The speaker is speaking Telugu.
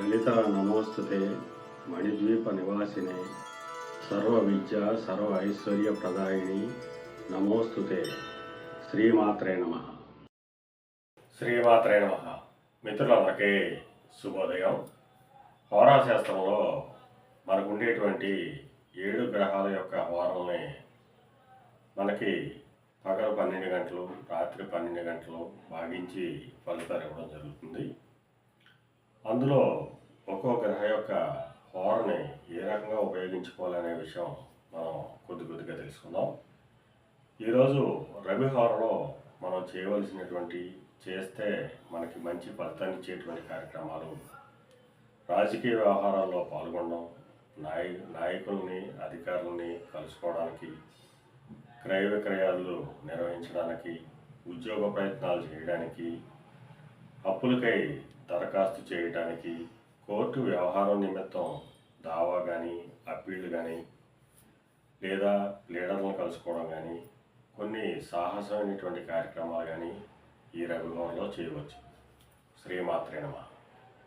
లలిత నమోస్తుతే మణిద్వీప నివాసినే. సర్వ విద్య సర్వ ఐశ్వర్య ప్రదాయిని నమోస్తుతే. శ్రీమాత్రే నమ. శ్రీమాత్రే నమ. మిత్రులందరికీ శుభోదయం. హోరాశాస్త్రంలో మనకు ఉండేటువంటి ఏడు గ్రహాల యొక్క హోరల్ని మనకి పగలు పన్నెండు గంటలు రాత్రి పన్నెండు గంటలు భాగించి ఫలితాలు ఇవ్వడం జరుగుతుంది. అందులో ఒక్కో గ్రహ యొక్క హోరని ఏ రకంగా ఉపయోగించుకోవాలనే విషయం మనం కొద్ది కొద్దిగా తెలుసుకుందాం. ఈరోజు రవి హోరలో మనం చేయవలసినటువంటి చేస్తే మనకి మంచి ఫలితాన్ని ఇచ్చేటువంటి కార్యక్రమాలు రాజకీయ వ్యవహారాల్లో పాల్గొనడం నాయ నాయకుల్ని అధికారులని కలుసుకోవడానికి క్రయ విక్రయాలు నిర్వహించడానికి ఉద్యోగ ప్రయత్నాలు చేయడానికి అప్పులకై దరఖాస్తు చేయడానికి కోర్టు వ్యవహారం నిమిత్తం దావా కానీ అప్పీళ్ళు కానీ లేదా లీడర్లను కలుసుకోవడం కానీ కొన్ని సాహసమైనటువంటి కార్యక్రమాలు కానీ ఈ రవివారంలో చేయవచ్చు. శ్రీమాత్రేనమా